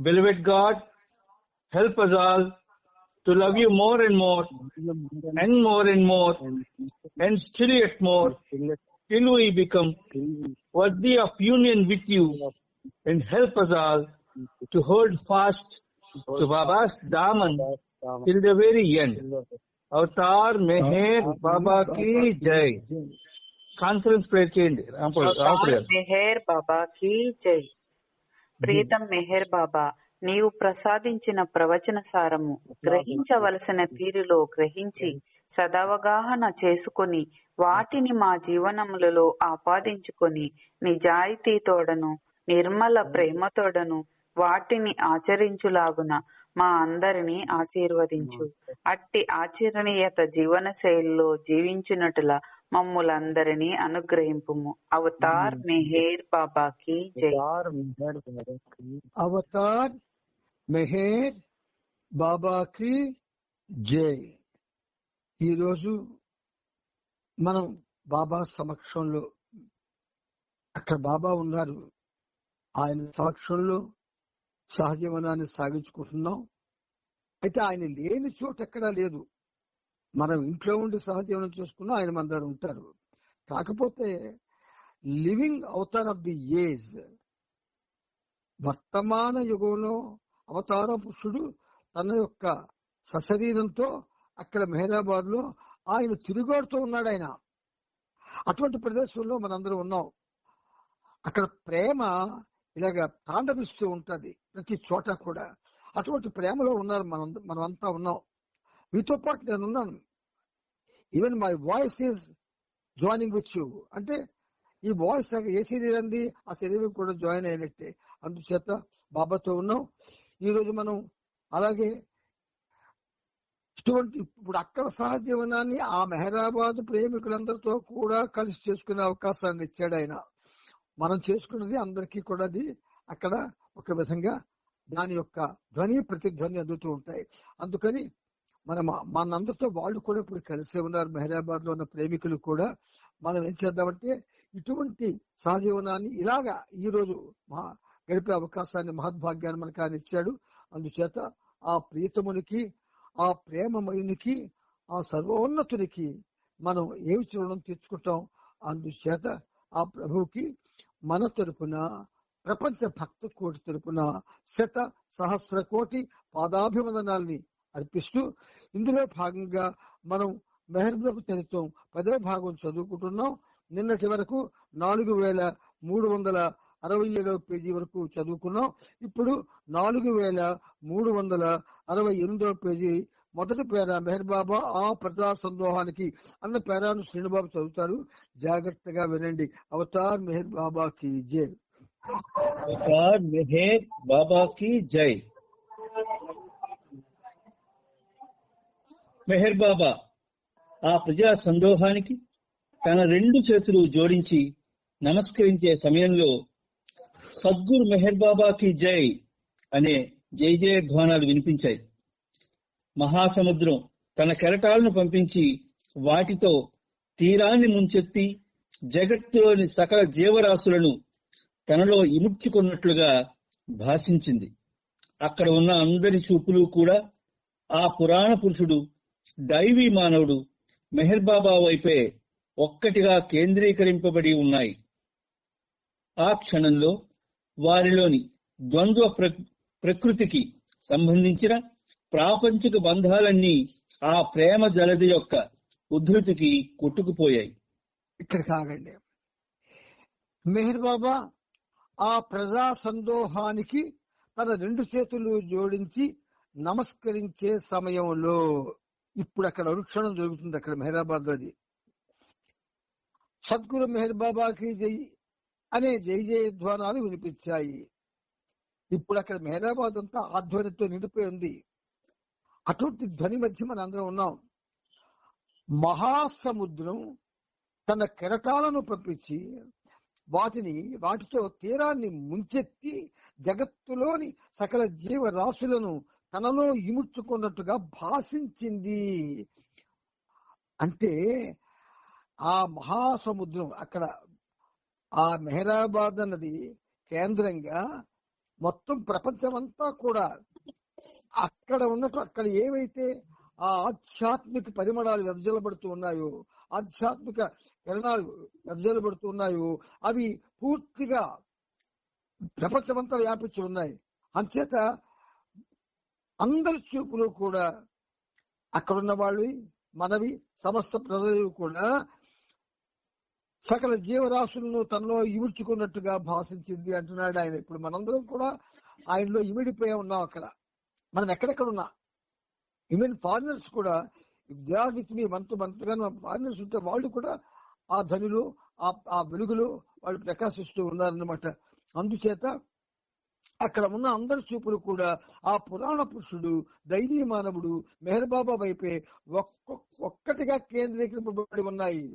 Beloved God, help us all to love you more and more, and more and more, and still yet more, till we become worthy of union with you, and help us all to hold fast to Baba's Daman till the very end. Avatar Meher Baba ki jai. Conference prayer change. Avatar Meher Baba ki jai. Pritam Meher బాబా నీవు ప్రసాదించిన ప్రవచన సారము గ్రహించవలసిన తీరులో గ్రహించి సదవగాహన చేసుకొని వాటిని మా జీవనములలో ఆపాదించుకొని నిజాయితీతోడను నిర్మల ప్రేమతోడను వాటిని ఆచరించులాగున మా అందరిని ఆశీర్వదించు. అట్టి ఆచరణీయత జీవన శైలిలో జీవించునటుల మమ్ములందరినీ అనుగ్రహింపుము. అవతార్ మెహేర్ బాబాకి జై. అవతార్ మెహేర్ బాబాకి జై. ఈరోజు మనం బాబా సమక్షంలో అక్కడ బాబా ఉన్నారు. ఆయన సమక్షంలో సహజీవనాన్ని సాగించుకుంటున్నాం. అయితే ఆయన లేని చోట ఎక్కడా లేదు. మనం ఇంట్లో ఉండి సహజీవనం చేసుకున్నా ఆయన మన దగ్గర ఉంటారు. కాకపోతే living avatar of the age వర్తమాన యుగంలో అవతార పురుషుడు తన యొక్క సశరీరంతో అక్కడ మెహదాబాద్లో ఆయన తిరుగాడుతూ ఉన్నాడు ఆయన. అటువంటి ప్రదేశంలో మనందరం ఉన్నాం. అక్కడ ప్రేమ ఇలాగ తాండవిస్తూ ఉంటది ప్రతి చోట కూడా. అటువంటి ప్రేమలో ఉన్నారు మనం మనమంతా ఉన్నాం. మీతో పాటు నేను ఉన్నాను. Even my voice is joining with you అంటే ఈ వాయిస్ ఏ శరీరంది ఆ శరీరం కూడా జాయిన్ అయినట్టే. అందుచేత బాబాతో ఉన్నాం. ఈ రోజు మనం అలాగే ఇటువంటి ఇప్పుడు అక్కడ సహజీవనాన్ని ఆ మెహరాబాద్ ప్రేమికులందరితో కూడా కలిసి చేసుకునే అవకాశాన్ని ఇచ్చాడు ఆయన. మనం చేసుకున్నది అందరికీ కూడా అది అక్కడ ఒక విధంగా దాని యొక్క ధ్వని ప్రతిధ్వని అందుతూ ఉంటాయి. అందుకని మన మనందరితో వాళ్ళు కూడా ఇప్పుడు కలిసే ఉన్నారు. మెహరాబాద్లో ఉన్న ప్రేమికులు కూడా. మనం ఏం చేద్దామంటే ఇటువంటి సహజీవనాన్ని ఇలాగా ఈ రోజు గడిపే అవకాశాన్ని మహద్భాగ్యాన్ని మనకు ఆయన ఇచ్చాడు. అందుచేత ఆ ప్రీతమునికి ఆ ప్రేమమయునికి ఆ సర్వోన్నతునికి మనం ఏమి చూడడం తీర్చుకుంటాం? అందుచేత ఆ ప్రభువుకి మన తరపున ప్రపంచ భక్త కోటి తరపున శత సహస్ర కోటి పాదాభివందనాల్ని అర్పిస్తూ ఇందులో భాగంగా మనం మెహర్బ్రభు చరిత్రం పదవ భాగం చదువుకుంటున్నాం. నిన్నటి వరకు నాలుగు వేల మూడు వందల అరవై ఏడవ పేజీ వరకు చదువుకున్నాం. ఇప్పుడు నాలుగు వేల మూడు వందల అరవై ఎనిమిదవ పేజీ మొదటి పేర మెహర్ బాబా ఆ ప్రజా సందోహానికి అన్న పేరాను శ్రీనుబాబు చదువుతారు జాగ్రత్తగా వినండి. అవతార్ మెహర్ బాబాకి జై. అవతార్ మెహేర్ బాబాకి జై. మెహర్ బాబా ఆ ప్రజా సందోహానికి తన రెండు చేతులు జోడించి నమస్కరించే సమయంలో సద్గురు మెహర్ బాబాకి జై అనే జై జయ ధ్వానాలు వినిపించాయి. మహాసముద్రం తన కెరటాలను పంపించి వాటితో తీరాన్ని ముంచెత్తి జగత్తులోని సకల జీవరాశులను తనలో ఇముడ్చుకున్నట్లుగా భాషించింది. అక్కడ ఉన్న అందరి చూపులు కూడా ఆ పురాణ పురుషుడు దైవీ మానవుడు మెహర్ బాబా వైపే ఒక్కటిగా కేంద్రీకరింపబడి ఉన్నాయి. ఆ క్షణంలో వారిలోని ద్వంద్వ ప్రకృతికి సంబంధించిన ప్రాపంచిక బంధాలన్నీ ఆ ప్రేమ జలది యొక్క ఉద్ధృతికి కొట్టుకుపోయాయి. ఇక్కడ కాగండి మెహర్ బాబా ఆ ప్రజా సందోహానికి తన రెండు చేతులు జోడించి నమస్కరించే సమయంలో ఇప్పుడు అక్కడ అనుక్షణం జరుగుతుంది అక్కడ మెహరాబాద్ అది. సద్గురు మెహర్ బాబాకి జై అనే జై జయ ధ్వానాలు వినిపించాయి. ఇప్పుడు అక్కడ మెహరాబాద్ అంతా ఆధ్వర్యంతో నిండిపోయి ఉంది. అటువంటి ధ్వని మధ్య మన అందరం ఉన్నాం. మహాసముద్రం తన కెరటాలను పంపించి వాటిని వాటితో తీరాన్ని ముంచెత్తి జగత్తులోని సకల జీవరాశులను తనలో ఇముడ్చుకున్నట్టుగా భాషించింది. అంటే ఆ మహాసముద్రం అక్కడ ఆ మెహరాబాద్ అన్నది కేంద్రంగా మొత్తం ప్రపంచమంతా కూడా అక్కడ ఉన్నట్టు అక్కడ ఏవైతే ఆ ఆధ్యాత్మిక పరిమళాలు వెదజల్లబడుతూ ఉన్నాయో ఆధ్యాత్మిక కిరణాలు వెదజల్లబడుతూ ఉన్నాయో అవి పూర్తిగా ప్రపంచమంతా వ్యాపించి ఉన్నాయి. అంచేత అందరి చూపులు కూడా అక్కడున్న వాళ్ళు మనవి సమస్త ప్రజలు కూడా సకల జీవరాశులను తనలో ఇవిడ్చుకున్నట్టుగా భాషించింది అంటున్నాడు ఆయన. ఇప్పుడు మనందరం కూడా ఆయనలో ఇమిడిపోయి ఉన్నాం అక్కడ. మనం ఎక్కడెక్కడ ఉన్నా. ఈవెన్ ఫారినర్స్ కూడా they are with me month మంత్గా foreigners ఉంటే వాళ్ళు కూడా ఆ ధనులు ఆ ఆ వాళ్ళు ప్రకాశిస్తూ ఉన్నారన్నమాట. అందుచేత అక్కడ ఉన్న అందరి చూపులు కూడా ఆ పురాణ పురుషుడు దైవీ మానవుడు మెహర్బాబా వైపే ఒక్కటిగా కేంద్రీకరింపబడి ఉన్నాయి.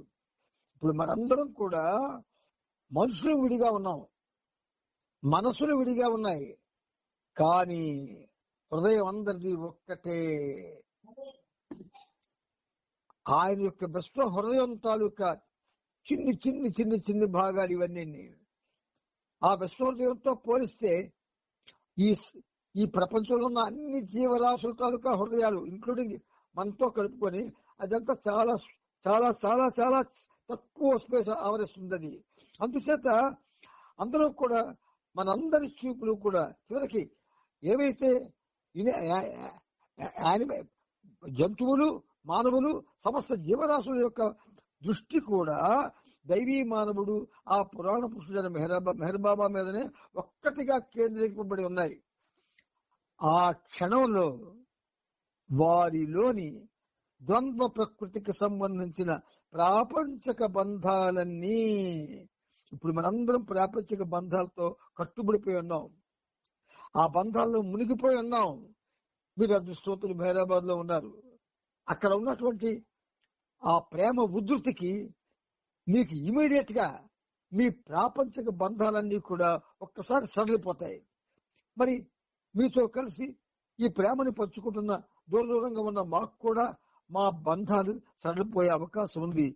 ఇప్పుడు మనందరం కూడా మనుషులు విడిగా ఉన్నాం. మనసులు విడిగా ఉన్నాయి. కానీ హృదయం అందరిది ఒక్కటే. ఆయన యొక్క విశ్వ హృదయం తాలూకా చిన్ని చిన్ని చిన్ని చిన్ని భాగాలు ఇవన్నీ. ఆ విశ్వ పోలిస్తే ఈ ఈ ప్రపంచంలో ఉన్న అన్ని జీవరాశుల తాలూకా హృదయాలు ఇంక్లూడింగ్ మనతో కలుపుకొని అదంతా చాలా చాలా చాలా చాలా తక్కువ స్పేస్ ఆవరిస్తుంది అది అందుచేత అందరూ కూడా మనందరి చూపులు కూడా చివరికి ఏవైతే జంతువులు మానవులు సమస్త జీవరాశుల యొక్క దృష్టి కూడా దైవీ మానవుడు ఆ పురాణ పురుషుడైన మెహరాబా మెహర్బాబా మీదనే ఒక్కటిగా కేంద్రీకరింపబడి ఉన్నాయి. ఆ క్షణంలో వారిలోని ద్వంద్వ ప్రకృతికి సంబంధించిన ప్రాపంచక బంధాలన్నీ ఇప్పుడు మనందరం ప్రాపంచిక బంధాలతో కట్టుబడిపోయి ఉన్నాం. ఆ బంధాల్లో మునిగిపోయి ఉన్నాం. మీరు అదృష్టవంతులు హైదరాబాద్లో ఉన్నారు. అక్కడ ఉన్నటువంటి ఆ ప్రేమ ఉధృతికి మీకు ఇమీడియట్గా మీ ప్రాపంచిక బంధాలన్నీ కూడా ఒక్కసారి సడలిపోతాయి మరి మీతో కలిసి ఈ ప్రేమని పంచుకుంటున్న దూర దూరంగా ఉన్న మాకు కూడా మా బంధాలు సడలిపోయే అవకాశం ఉంది.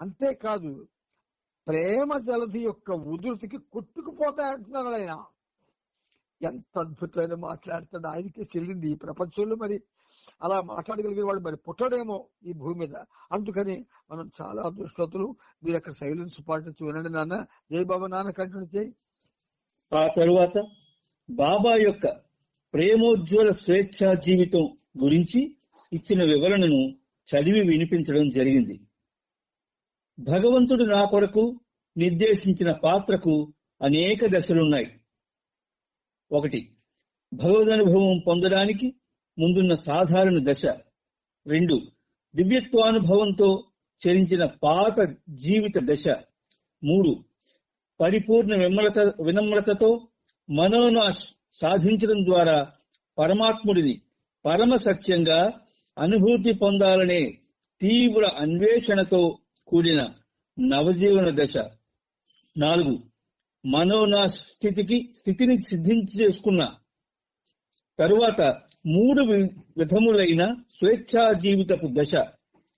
అంతేకాదు ప్రేమ జలధి యొక్క ఉధృతికి కొట్టుకుపోతాయంటున్నారు ఆయన. ఎంత అద్భుతమైన మాట్లాడుతాడు. ఆయనకే చెల్లింది ఈ ప్రపంచంలో మరి. అలా మాట్లాడగలిగే వాడు మరి పుట్టడేమో ఈ భూమి మీద. అందుకని మనం చాలా అదృష్టతులు మీరు అక్కడ సైలెన్స్ పాటించి వినండి నాన్న. జై బాబా నాన్న కంటిన్యూ చేయి. ఆ తరువాత బాబా యొక్క ప్రేమోజ్వల స్వేచ్ఛా జీవితం గురించి ఇచ్చిన వివరణను చదివి వినిపించడం జరిగింది. భగవంతుడు నా కొరకు నిర్దేశించిన పాత్రకు అనేక దశలున్నాయి. ఒకటి భగవదనుభవం పొందడానికి ముందున్న సాధారణ దశ. రెండు దివ్యత్వానుభవంతో చరించిన పాత జీవిత దశ. మూడు పరిపూర్ణ విమలత వినమ్రతతో మనోనాశ్ సాధించడం ద్వారా పరమాత్ముడిని పరమ సత్యంగా అనుభూతి పొందాలనే తీవ్ర అన్వేషణతో కూడిన నవజీవన దశ. నాలుగు మనోనాశ స్థితికి స్థితిని సిద్ధించి చేసుకున్న తరువాత మూడు వి- విధములైన స్వేచ్ఛా జీవితపు దశ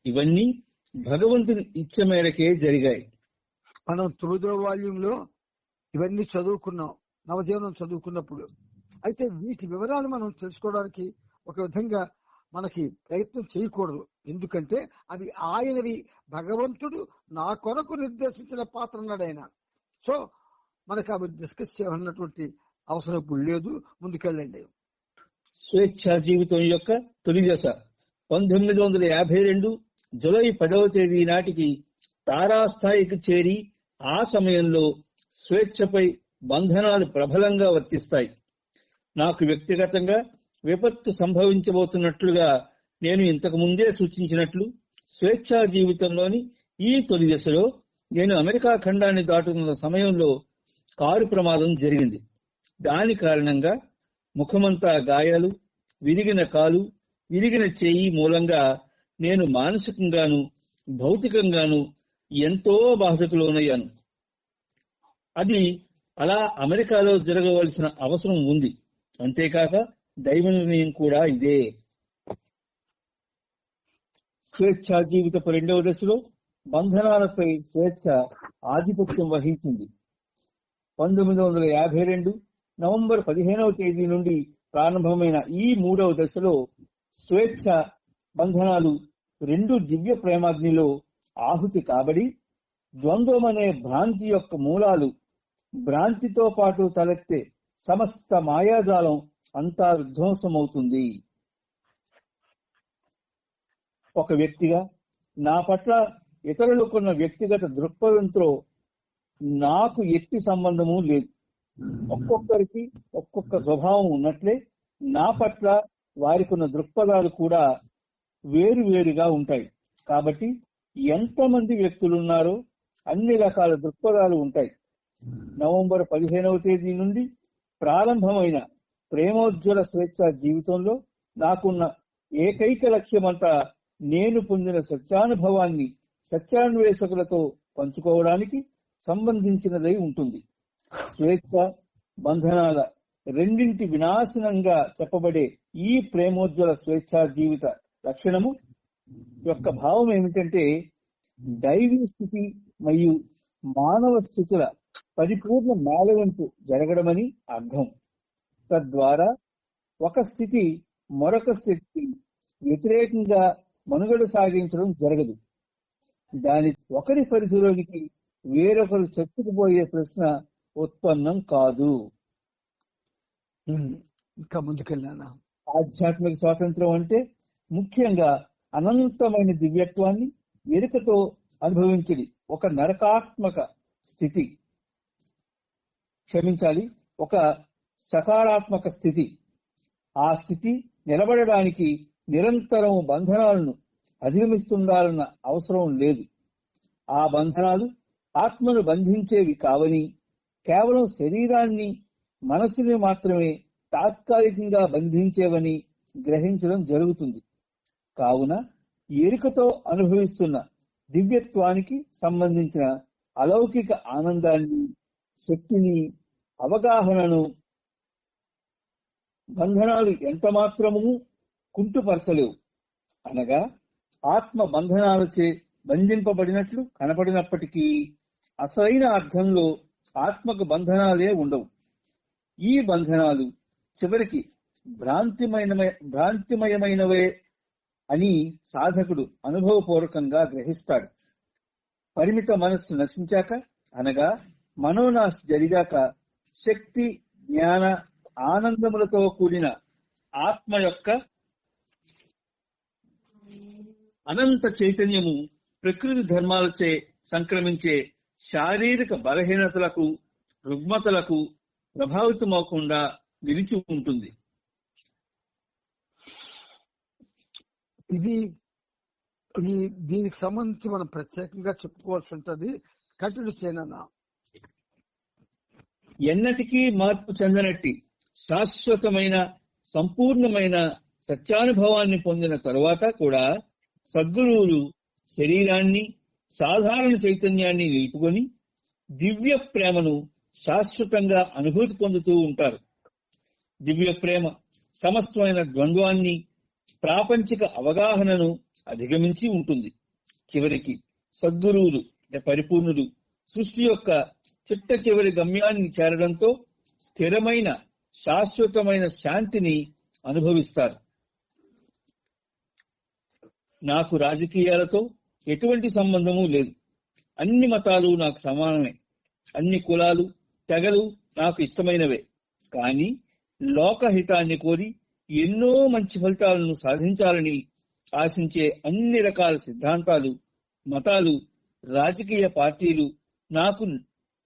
ఇవన్నీ భగవంతుని ఇచ్చ మేరకే జరిగాయి. మనం తొమ్మిదో ఇవన్నీ చదువుకున్నాం నవజీవనం చదువుకున్నప్పుడు. అయితే వీటి వివరాలు మనం తెలుసుకోవడానికి ఒక విధంగా మనకి ప్రయత్నం చేయకూడదు. ఎందుకంటే అవి ఆయనవి. భగవంతుడు నా కొరకు నిర్దేశించిన పాత్ర అన్నాడు ఆయన. సో మనకు అవి డిస్కస్ చేయాలన్నటువంటి అవసరం ఇప్పుడు లేదు. ముందుకెళ్ళండి. స్వేచ్ఛా జీవితం యొక్క తొలి దశ. పంతొమ్మిది వందల యాభై రెండు జులై పదవ తేదీ నాటికి తారాస్థాయికి చేరి ఆ సమయంలో స్వేచ్ఛపై బంధనాలు ప్రబలంగా వర్తిస్తాయి. నాకు వ్యక్తిగతంగా విపత్తు సంభవించబోతున్నట్లుగా నేను ఇంతకు ముందే సూచించినట్లు స్వేచ్ఛా జీవితంలోని ఈ తొలి దశలో నేను అమెరికా ఖండాన్ని దాటుతున్న సమయంలో కారు ప్రమాదం జరిగింది. దాని కారణంగా ముఖమంతా గాయాలు విరిగిన కాలు విరిగిన చేయి మూలంగా నేను మానసికంగాను భౌతికంగాను ఎంతో బాధకు లోనయ్యాను అది అలా అమెరికాలో జరగవలసిన అవసరం ఉంది. అంతేకాక దైవ నిర్ణయం కూడా ఇదే. స్వేచ్ఛ జీవితపు రెండవ దశలో బంధనాలపై స్వేచ్ఛ ఆధిపత్యం వహించింది. పంతొమ్మిది వందల యాభై రెండు నవంబర్ పదిహేనవ తేదీ నుండి ప్రారంభమైన ఈ మూడవ దశలో స్వేచ్ఛ బంధనాలు రెండు దివ్య ప్రేమాగ్నిలో ఆహుతి కాబడి ద్వంద్వమనే భ్రాంతి యొక్క మూలాలు భ్రాంతితో పాటు తలెత్తే సమస్త మాయాజాలం అంతా విధ్వంసమవుతుంది. ఒక వ్యక్తిగా నా పట్ల ఇతరులకున్న వ్యక్తిగత దృక్పథంతో నాకు ఎట్టి సంబంధము లేదు. ఒక్కొక్కరికి ఒక్కొక్క స్వభావం ఉన్నట్లే నా పట్ల వారికున్న దృక్పథాలు కూడా వేరు వేరుగా ఉంటాయి. కాబట్టి ఎంతమంది వ్యక్తులు ఉన్నారో అన్ని రకాల దృక్పథాలు ఉంటాయి. నవంబర్ పదిహేనవ తేదీ నుండి ప్రారంభమైన ప్రేమోజ్వల స్వేచ్ఛ జీవితంలో నాకున్న ఏకైక లక్ష్యమంతా నేను పొందిన సత్యానుభవాన్ని సత్యాన్వేషకులతో పంచుకోవడానికి సంబంధించినదై ఉంటుంది. స్వేచ్ఛ బంధనాల రెండింటి వినాశనంగా చెప్పబడే ఈ ప్రేమోజ్వల స్వేచ్ఛా జీవిత లక్షణము యొక్క భావం ఏమిటంటే దైవీ స్థితి మరియు మానవ స్థితుల పరిపూర్ణ మేళవింపు జరగడమని అర్థం. తద్వారా ఒక స్థితి మరొక స్థితికి వ్యతిరేకంగా మనుగడ సాగించడం జరగదు. దాని ఒకరి పరిధిలోనికి వేరొకరు చెప్పుకుపోయే ప్రశ్న ఉత్పన్నం కాదు. ఇంకా ముందుకెళ్ళానా? ఆధ్యాత్మిక స్వాతంత్రం అంటే ముఖ్యంగా అనంతమైన దివ్యత్వాన్ని ఎరుకతో అనుభవించడి ఒక నరకాత్మక స్థితి. క్షమించాలి ఒక సకారాత్మక స్థితి. ఆ స్థితి నిలబడడానికి నిరంతరం బంధనాలను అధిగమిస్తుండాలన్న అవసరం లేదు. ఆ బంధనాలు ఆత్మను బంధించేవి కావని కేవలం శరీరాన్ని మనసుని మాత్రమే తాత్కాలికంగా బంధించేవని గ్రహించడం జరుగుతుంది. కావున ఎరుకతో అనుభవిస్తున్న దివ్యత్వానికి సంబంధించిన అలౌకిక ఆనందాన్ని శక్తిని అవగాహనను బంధనాలు ఎంత మాత్రము కుంటుపరచలేవు. అనగా ఆత్మ బంధనాలచే బంధింపబడినట్లు కనపడినప్పటికీ అసలైన అర్థంలో ఆత్మకు బంధనాలే ఉండవు. ఈ బంధనాలు చివరికి భ్రాంతిమైన భ్రాంతిమయమైనవే అని సాధకుడు అనుభవపూర్వకంగా గ్రహిస్తాడు. పరిమిత మనస్సు నశించాక అనగా మనోనాశ జరిగాక శక్తి జ్ఞాన ఆనందములతో కూడిన ఆత్మ యొక్క అనంత చైతన్యము ప్రకృతి ధర్మాలచే సంక్రమించే శారీరక బలహీనతలకు రుగ్మతలకు ప్రభావితమవకుండా నిలిచి ఉంటుంది. ఇది ఈ దీనికి సంబంధించి మనం ప్రత్యేకంగా చెప్పుకోవాల్సి ఉంటది కంటిన్యూ చేయనన్నా. ఎన్నటికీ మార్పు చెందనట్టి శాశ్వతమైన సంపూర్ణమైన సత్యానుభవాన్ని పొందిన తరువాత కూడా సద్గురువులు శరీరాన్ని సాధారణ చైతన్యాన్ని నిలుపుకొని దివ్య ప్రేమను శాశ్వతంగా అనుభూతి పొందుతూ ఉంటారు. దివ్య ప్రేమ సమస్తమైన ద్వంద్వాన్ని ప్రాపంచిక అవగాహనను అధిగమించి ఉంటుంది. చివరికి సద్గురువులు పరిపూర్ణుడు పరిపూర్ణులు సృష్టి యొక్క చిట్ట చివరి గమ్యాన్ని చేరడంతో స్థిరమైన శాశ్వతమైన శాంతిని అనుభవిస్తారు. నాకు రాజకీయాలతో ఎటువంటి సంబంధము లేదు. అన్ని మతాలు నాకు సమానమే. అన్ని కులాలు తెగలు నాకు ఇష్టమైనవే. కానీ లోకహితాన్ని కోరి ఎన్నో మంచి ఫలితాలను సాధించాలని ఆశించే అన్ని రకాల సిద్ధాంతాలు మతాలు రాజకీయ పార్టీలు నాకు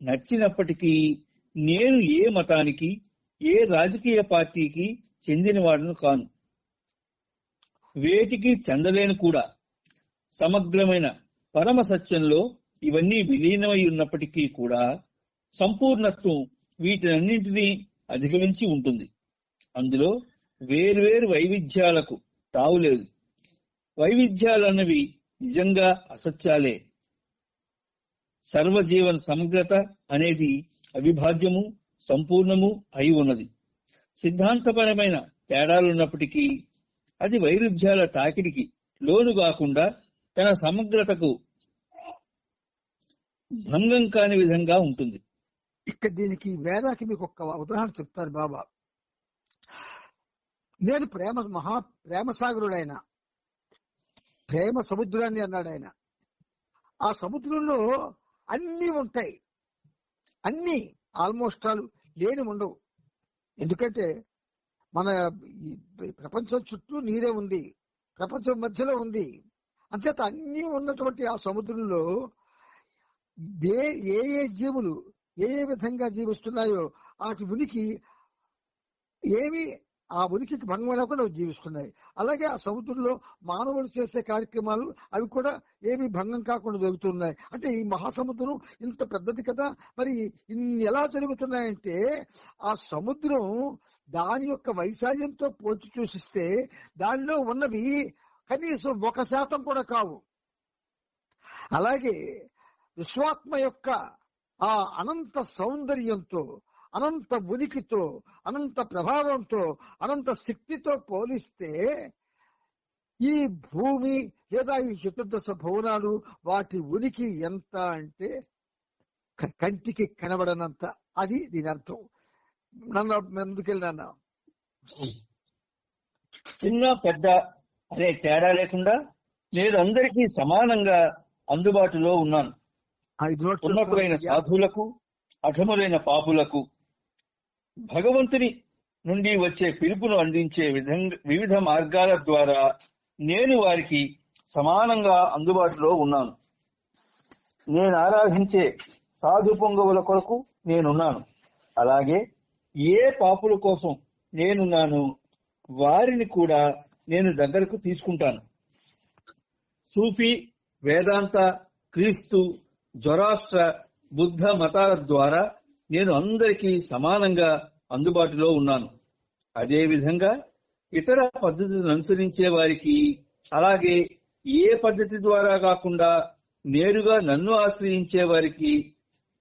నచ్చినప్పటికీ నేను ఏ మతానికి ఏ రాజకీయ పార్టీకి చెందినవాడను కాను. వేటికి చెందలేను కూడా. సమగ్రమైన పరమ సత్యంలో ఇవన్నీ విలీనమై ఉన్నప్పటికీ కూడా సంపూర్ణత్వం వీటినన్నింటినీ అధిగమించి ఉంటుంది. అందులో వేర్వేరు వైవిధ్యాలకు తావులేదు వైవిధ్యాలన్నవి నిజంగా అసత్యాలే. సర్వజీవన సమగ్రత అనేది అవిభాజ్యము సంపూర్ణము అయి ఉన్నది. సిద్ధాంతపరమైన తేడాలున్నప్పటికీ అది వైరుధ్యాల తాకిడికి లోను కాకుండా తన సమగ్రతకు భంగం కాని విధంగా ఉంటుంది. ఇక్కడ దీనికి వేదాకి మీకు ఒక ఉదాహరణ చెప్తారు బాబా. నేను ప్రేమ మహా ప్రేమ సాగరుడైన ప్రేమ సముద్రాన్ని అన్నాడు ఆయన ఆ సముద్రంలో అన్నీ ఉంటాయి. అన్ని ఆల్మోస్ట్ ఆల్ లేని ఉండవు. ఎందుకంటే మన ప్రపంచం చుట్టూ నీరే ఉంది. ప్రపంచం మధ్యలో ఉంది. అంచేత అన్ని ఉన్నటువంటి ఆ సముద్రంలో ఏ ఏ ఏ జీవులు ఏ ఏ విధంగా జీవిస్తున్నాయో వాటి ఉనికి ఏమి ఆ ఉనికికి భంగం లేకుండా జీవిస్తున్నాయి. అలాగే ఆ సముద్రంలో మానవులు చేసే కార్యక్రమాలు అవి కూడా ఏమి భంగం కాకుండా జరుగుతున్నాయి. అంటే ఈ మహాసముద్రం ఇంత పెద్దది కదా మరి ఇన్ని ఎలా జరుగుతున్నాయంటే ఆ సముద్రం దాని యొక్క వైశాల్యంతో పోల్చి చూసిస్తే దానిలో ఉన్నవి కనీసం ఒక శాతం కూడా కావు. అలాగే విశ్వాత్మ యొక్క ఆ అనంత సౌందర్యంతో అనంత ఉనికితో అనంత ప్రభావంతో అనంత శక్తితో పోలిస్తే ఈ భూమి లేదా ఈ చతుర్దశ భవనాలు వాటి ఉనికి ఎంత అంటే కంటికి కనబడనంత. అది దీని అర్థం. నన్ను ముందుకెళ్ళినా చిన్న పెద్ద అనే తేడా లేకుండా నేను అందరికీ సమానంగా అందుబాటులో ఉన్నాను. ఉన్నతులైన సాధువులకు అధములైన పాపులకు భగవంతుని నుండి వచ్చే పిలుపును అందించే విధంగా వివిధ మార్గాల ద్వారా నేను వారికి సమానంగా అందుబాటులో ఉన్నాను. నేను ఆరాధించే సాధు పొంగవుల కొరకు నేనున్నాను. అలాగే ఏ పాపుల కోసం నేనున్నాను వారిని కూడా నేను దగ్గరకు తీసుకుంటాను. సూఫీ వేదాంత క్రీస్తు జ్వరాష్ట్ర బుద్ధ మతాల ద్వారా నేను అందరికీ సమానంగా అందుబాటులో ఉన్నాను. అదే విధంగా ఇతర పద్ధతులను అనుసరించే వారికి అలాగే ఏ పద్ధతి ద్వారా కాకుండా నేరుగా నన్ను ఆశ్రయించే వారికి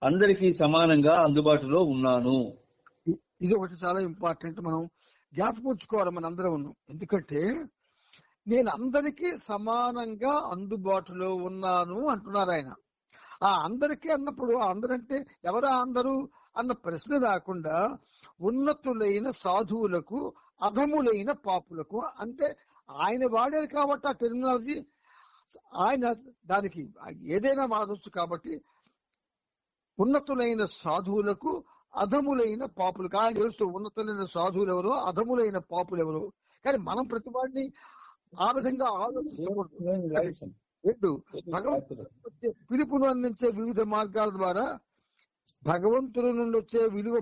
అందరికీ సమానంగా అందుబాటులో ఉన్నాను. ఇది ఒకటి చాలా ఇంపార్టెంట్. మనం జ్ఞాపకం ఉంచుకోవాలి మన అందరం ఉన్నాం ఎందుకంటే నేను అందరికీ సమానంగా అందుబాటులో ఉన్నాను అంటున్నారు ఆయన. ఆ అందరికీ అన్నప్పుడు అందరంటే ఎవరా అందరూ అన్న ప్రశ్న రాకుండా ఉన్నతులైన సాధువులకు అధములైన పాపులకు అంటే ఆయన వాడారు కాబట్టి ఆ టెర్మినాలజీ ఆయన దానికి ఏదైనా వాడవచ్చు కాబట్టి ఉన్నతులైన సాధువులకు అధములైన పాపులకు ఆయన తెలుస్తూ ఉన్నతులైన సాధువులు ఎవరో? అధములైన పాపులు ఎవరో? కానీ మనం ప్రతి వాడిని ఆ విధంగా ఆలోచించకూడదు. రెండు భగవంతుడు వచ్చే పిలుపును అందించే వివిధ మార్గాల ద్వారా భగవంతుడి నుండి వచ్చే విలువ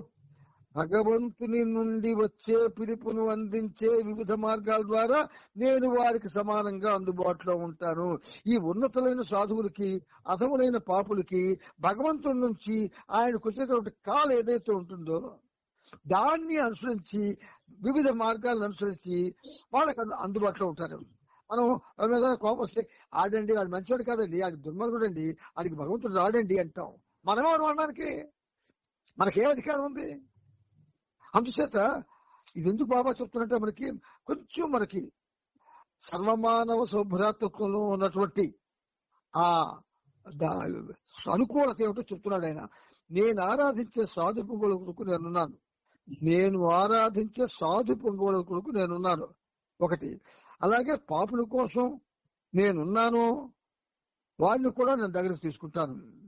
భగవంతుని నుండి వచ్చే పిలుపును అందించే వివిధ మార్గాల ద్వారా నేను వారికి సమానంగా అందుబాటులో ఉంటాను. ఈ ఉన్నతులైన సాధువులకి అధములైన పాపులకి భగవంతుడి నుంచి ఆయనకు వచ్చేటువంటి కాలు ఏదైతే ఉంటుందో దాన్ని అనుసరించి వివిధ మార్గాలను అనుసరించి వాళ్ళకి అందుబాటులో ఉంటారు. మనం కోపం వస్తే ఆడండి వాడు మంచివాడు కాదండి ఆడికి దుర్మార్గుడు అండి ఆడికి భగవంతుడు రాడండి అంటాం. మనమే అనడానికి మనకేం అధికారం ఉంది? అందుచేత ఇది ఎందుకు బాబా చెప్తున్నట్టే మనకి కొంచెం మనకి సర్వమానవ సౌభ్రాతృత్వంలో ఉన్నటువంటి ఆ అనుకూలత ఏమిటో చెప్తున్నాడు ఆయన. నేను ఆరాధించే సాధు పొంగుల కొడుకు నేనున్నాను. నేను ఆరాధించే సాధు పొంగుల కొడుకు నేనున్నాను. ఒకటి. అలాగే పాపుల కోసం నేనున్నాను. వారిని కూడా నేను దగ్గరికి తీసుకుంటాను.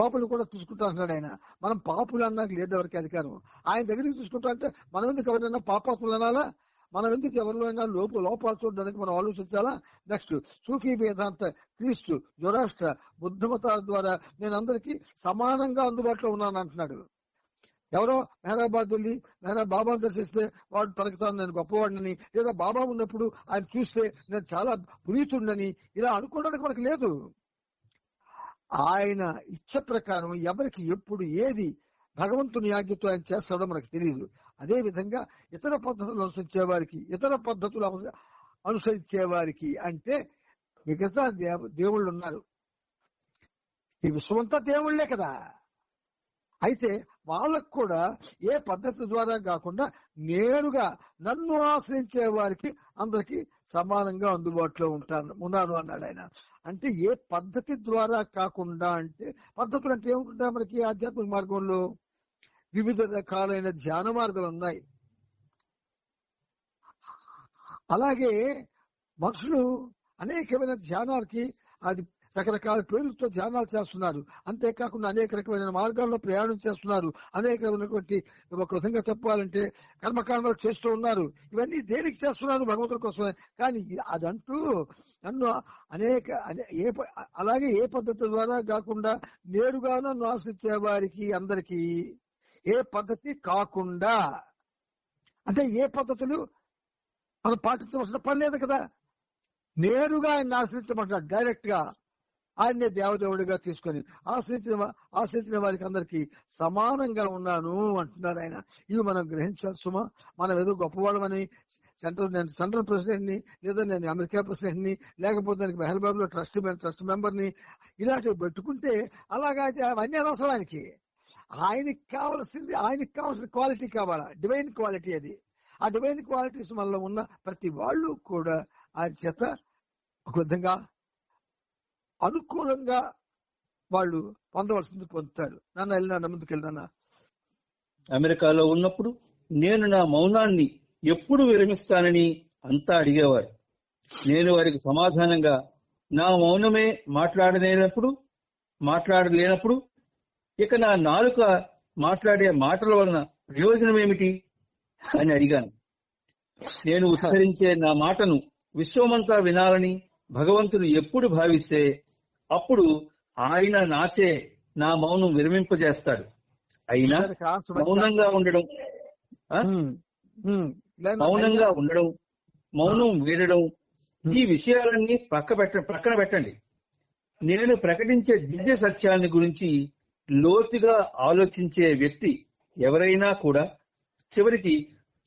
పాపులు కూడా చూసుకుంటా అంటున్నాడు ఆయన. మనం పాపులు అన్నాక లేదు ఎవరికి అధికారం? ఆయన దగ్గరికి చూసుకుంటా అంటే మనం ఎందుకు ఎవరైనా పాపాత్ములు అనాలా? మనం ఎందుకు ఎవరిలో అయినా లోపు లోపాలు చూడడానికి మనం ఆలోచించాలా? నెక్స్ట్ సూఫీ వేదాంత క్రీస్తు జ్వరాష్ట్ర బుద్ధమత ద్వారా నేను అందరికీ సమానంగా అందుబాటులో ఉన్నాను అంటున్నాడు. ఎవరో మెహరాబాద్ వెళ్ళి మెహరా బాబాను దర్శిస్తే వాడు తనకి నేను గొప్పవాడిని లేదా బాబా ఉన్నప్పుడు ఆయన చూస్తే నేను చాలా పునీతుడినని ఇలా అనుకోవడానికి మనకు లేదు. ఆయన ఇచ్చ ప్రకారం ఎవరికి ఎప్పుడు ఏది భగవంతుని ఆజ్ఞతో ఆయన చేస్తాడో మనకు తెలియదు అదే విధంగా ఇతర పద్ధతులు అనుసరించే వారికి ఇతర పద్ధతులు అనుసరించే వారికి అంటే మిగతా దేవ దేవుళ్ళు ఉన్నారు. ఈ విశ్వమంతా దేవుళ్ళే కదా. అయితే వాళ్ళకు కూడా ఏ పద్ధతి ద్వారా కాకుండా నేరుగా నన్ను ఆశ్రయించే వారికి అందరికి సమానంగా అందుబాటులో ఉంటాను ఉన్నాను అన్నాడు ఆయన. అంటే ఏ పద్ధతి ద్వారా కాకుండా అంటే పద్ధతులు అంటే ఏముంటాయి మనకి ఆధ్యాత్మిక మార్గంలో? వివిధ రకాలైన ధ్యాన మార్గాలు ఉన్నాయి. అలాగే మనుషులు అనేకమైన ధ్యానాలకి అది రకరకాల పేర్లతో ధ్యానాలు చేస్తున్నారు. అంతేకాకుండా అనేక రకమైన మార్గాల్లో ప్రయాణం చేస్తున్నారు. అనేక రకమైనటువంటి ఒక విధంగా చెప్పాలంటే కర్మకాండాలు చేస్తూ ఉన్నారు. ఇవన్నీ దేనికి చేస్తున్నారు భగవంతుడి కోసమే? కానీ అదంటూ నన్ను అనేక ఏ అలాగే ఏ పద్ధతి ద్వారా కాకుండా నేరుగా నన్ను వారికి అందరికీ ఏ పద్ధతి కాకుండా. అంటే ఏ పద్ధతులు? మనం పాటించవలసిన పని లేదు కదా. నేరుగా ఆయన ఆశ్రయించమంటున్నాడు డైరెక్ట్గా ఆయన్నే దేవదేవుడిగా తీసుకొని ఆశ్రయించిన ఆశ్రయించిన వారికి అందరికి సమానంగా ఉన్నాను అంటున్నారు ఆయన. ఇవి మనం గ్రహించాలి సుమా. మనం ఏదో గొప్పవాళ్ళమని సెంట్రల్ నేను సెంట్రల్ ప్రెసిడెంట్ని లేదా నేను అమెరికా ప్రెసిడెంట్ని లేకపోతే దానికి మెహల్బాబ్లో ట్రస్ట్ ట్రస్ట్ మెంబర్ని ఇలాంటివి పెట్టుకుంటే అలాగా అయితే అవన్నీ అనవసరం ఆయనకి. ఆయనకి కావాల్సింది ఆయనకి కావాల్సిన క్వాలిటీ కావాలా? డివైన్ క్వాలిటీ అది. ఆ డివైన్ క్వాలిటీస్ మనలో ఉన్న ప్రతి వాళ్ళు కూడా ఆయన చేత ఒక విధంగా అనుకూలంగా వాళ్ళు పొందవలసింది పొందుతారు. నాన్న వెళ్ళినా ముందుకు వెళ్ళినా అమెరికాలో ఉన్నప్పుడు నేను నా మౌనాన్ని ఎప్పుడు విరమిస్తానని అంతా అడిగేవారు. నేను వారికి సమాధానంగా నా మౌనమే మాట్లాడలేనప్పుడు మాట్లాడలేనప్పుడు ఇక నా నాలుక మాట్లాడే మాటల వలన ప్రయోజనం ఏమిటి అని అడిగాను. నేను ఉచ్చరించే నా మాటను విశ్వమంతా వినాలని భగవంతుడు ఎప్పుడు భావిస్తే అప్పుడు ఆయన నాచే నా మౌనం విరమింపజేస్తాడు. అయినా మౌనంగా ఉండడం మౌనంగా ఉండడం మౌనం వీడడం ఈ విషయాలన్నీ పక్క పెట్ట పక్కన పెట్టండి. నేను ప్రకటించే దివ్య సత్యాన్ని గురించి లోతుగా ఆలోచించే వ్యక్తి ఎవరైనా కూడా చివరికి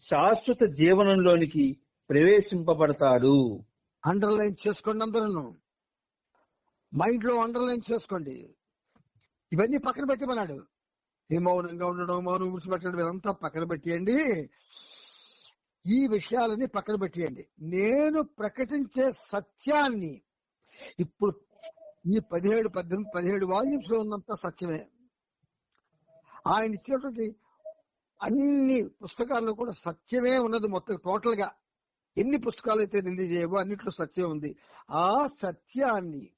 శాశ్వత జీవనంలోనికి ప్రవేశింపబడతాడు. అండర్లైన్ చేసుకోండి అందరూ మైండ్లో అండర్లైన్ చేసుకోండి. ఇవన్నీ పక్కన పెట్టమన్నాడు ఈ మౌనంగా ఉండడం మౌనం విడిచిపెట్టడం ఇదంతా పక్కన పెట్టేయండి. ఈ విషయాలని పక్కన పెట్టేయండి. నేను ప్రకటించే సత్యాన్ని ఇప్పుడు ఈ పదిహేడు పద్దెనిమిది పదిహేడు వాల్యూమ్స్లో ఉన్నంత సత్యమే. ఆయన ఇచ్చినటువంటి అన్ని పుస్తకాల్లో కూడా సత్యమే ఉన్నది మొత్తం టోటల్గా ఎన్ని పుస్తకాలు అయితే రిలీజ్ చేయవో అన్నిట్లో సత్యం ఉంది. ఆ సత్యాన్ని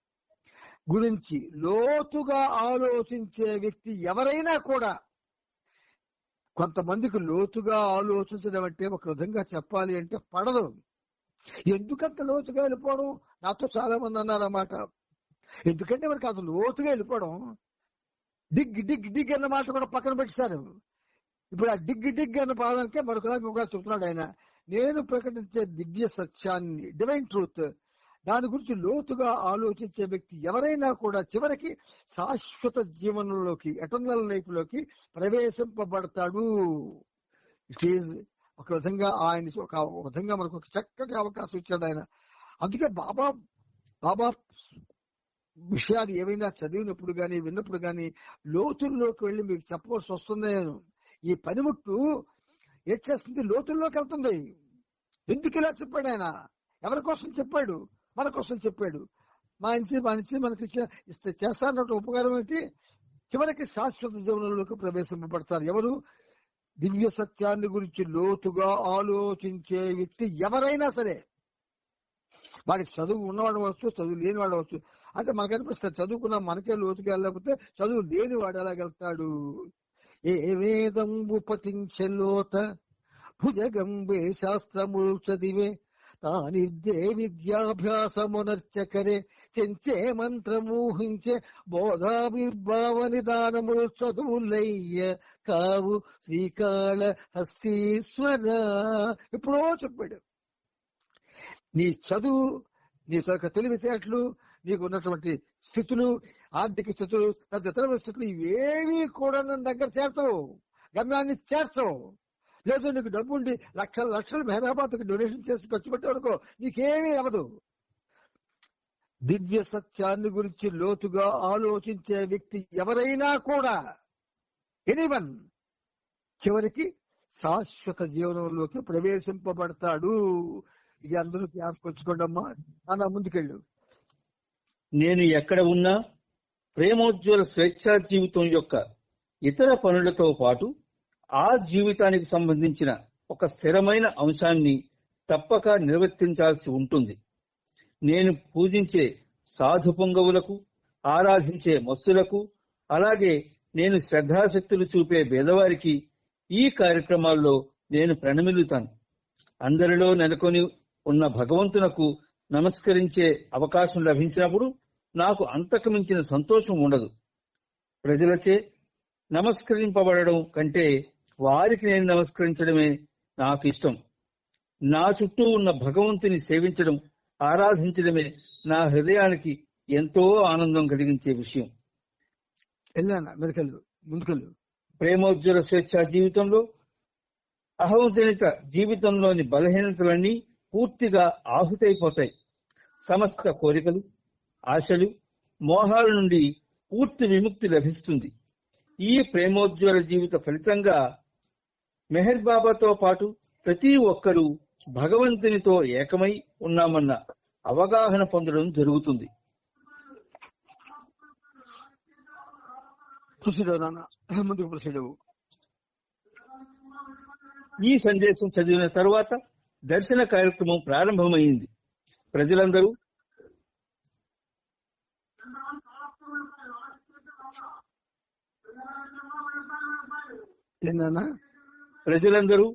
గురించి లోతుగా ఆలోచించే వ్యక్తి ఎవరైనా కూడా కొంతమందికి లోతుగా ఆలోచించడం అంటే ఒక విధంగా చెప్పాలి అంటే పడదు. ఎందుకంత లోతుగా వెళ్ళిపోవడం? నాతో చాలా మంది అన్నారన్నమాట. ఎందుకంటే మనకి అది లోతుగా వెళ్ళిపోవడం డిగ్ డిగ్ డిగ్ అన్న మాట కూడా పక్కన పెట్టేశారు. ఇప్పుడు ఆ డిగ్ డిగ్ అన్న పాదానికే మరొకలాగా ఒక చెప్తున్నాడు ఆయన. నేను ప్రకటించే దివ్య సత్యాన్ని డివైన్ ట్రూత్ దాని గురించి లోతుగా ఆలోచించే వ్యక్తి ఎవరైనా కూడా చివరికి శాశ్వత జీవనంలోకి ఎటర్నల్ లైఫ్లోకి ప్రవేశింపబడతాడు. ఇట్ ఈజ్ ఒక విధంగా ఆయన ఒక విధంగా మనకు ఒక చక్కటి అవకాశం ఇచ్చాడు ఆయన. అందుకే బాబా బాబా విషయాలు ఏవైనా చదివినప్పుడు గాని విన్నప్పుడు గాని లోతుల్లోకి వెళ్ళి మీకు చెప్పవలసి వస్తుంది. నేను ఈ పనిముట్టు ఏం చేస్తుంది? లోతుల్లోకి వెళ్తుంది. ఎందుకు ఇలా చెప్పాడు ఆయన? ఎవరి కోసం చెప్పాడు? మన కోసం చెప్పాడు. మా ఇంచి మా నుంచి మనకి ఇచ్చిన ఇస్తే చేస్తానన్న ఉపకారం ఏంటి? చివరికి శాశ్వత జీవనంలోకి ప్రవేశింపబడతారు. ఎవరు? దివ్య సత్యాన్ని గురించి లోతుగా ఆలోచించే వ్యక్తి ఎవరైనా సరే. వాడికి చదువు ఉన్నవాడు అవ్వచ్చు చదువు లేని వాడు అవ్వచ్చు. అయితే మనకు అనిపిస్తుంది చదువుకున్న మనకే లోతుగా వెళ్ళకపోతే చదువు లేని వాడు ఎలాగెళ్తాడు ఏ వేదంబు పఠించే లోత భుజగంబే శాస్త్రము చదివే తానిద్దే విద్యాభ్యాసమునర్చకరే చెంచే మంత్రమూహించే బోధావిర్భావ నిదానములు చదువులయ్య కావు శ్రీకాళ హస్తీశ్వర. ఎప్పుడో చెప్పాడు. నీ చదువు నీ యొక్క తెలివితేటలు నీకు ఉన్నటువంటి స్థితులు ఆర్థిక స్థితులు తదితర స్థితులు ఇవేవి కూడా నన్ను దగ్గర చేర్చవు. గమ్యాన్ని చేర్చవు. లేదు నీకు డబ్బు ఉండి లక్షల లక్షలు మెహరాబాద్కి డొనేషన్ చేసి ఖర్చు పెట్టావనుకో నీకేమీ అవ్వదు. దివ్య సత్యాన్ని గురించి లోతుగా ఆలోచించే వ్యక్తి ఎవరైనా కూడా ఎనీవన్ చివరికి శాశ్వత జీవనంలోకి ప్రవేశింపబడతాడు. ఇది అందరూ జ్ఞాపకొచ్చుకోండమ్మా అన్న ముందుకెళ్ళు. నేను ఎక్కడ ఉన్నా ప్రేమోజ్వల స్వేచ్ఛా జీవితం యొక్క ఇతర పనులతో పాటు ఆ జీవితానికి సంబంధించిన ఒక స్థిరమైన అంశాన్ని తప్పక నిర్వర్తించాల్సి ఉంటుంది. నేను పూజించే సాధు పొంగవులకు ఆరాధించే మస్తులకు అలాగే నేను శ్రద్ధాశక్తులు చూపే పేదవారికి ఈ కార్యక్రమాల్లో నేను ప్రణమిల్లుతాను. అందరిలో నెలకొని ఉన్న భగవంతునకు నమస్కరించే అవకాశం లభించినప్పుడు నాకు అంతకమించిన సంతోషం ఉండదు. ప్రజలచే నమస్కరింపబడడం కంటే వారికి నేను నమస్కరించడమే నాకు ఇష్టం నా చుట్టూ ఉన్న భగవంతుని సేవించడం ఆరాధించడమే నా హృదయానికి ఎంతో ఆనందం కలిగించే విషయం. వెళ్ళాను? ప్రేమోజ్వల స్వేచ్ఛా జీవితంలో అహంజనిత జీవితంలోని బలహీనతలన్నీ పూర్తిగా ఆహుతైపోతాయి. సమస్త కోరికలు ఆశలు మోహాల నుండి పూర్తి విముక్తి లభిస్తుంది. ఈ ప్రేమోజ్వల జీవిత ఫలితంగా మెహర్ బాబాతో పాటు ప్రతి ఒక్కరూ భగవంతునితో ఏకమై ఉన్నామన్న అవగాహన పొందడం జరుగుతుంది. ఈ సందేశం చదివిన తరువాత దర్శన కార్యక్రమం ప్రారంభమైంది. ప్రజలందరూ ఏందన్నా ప్రజలందరూ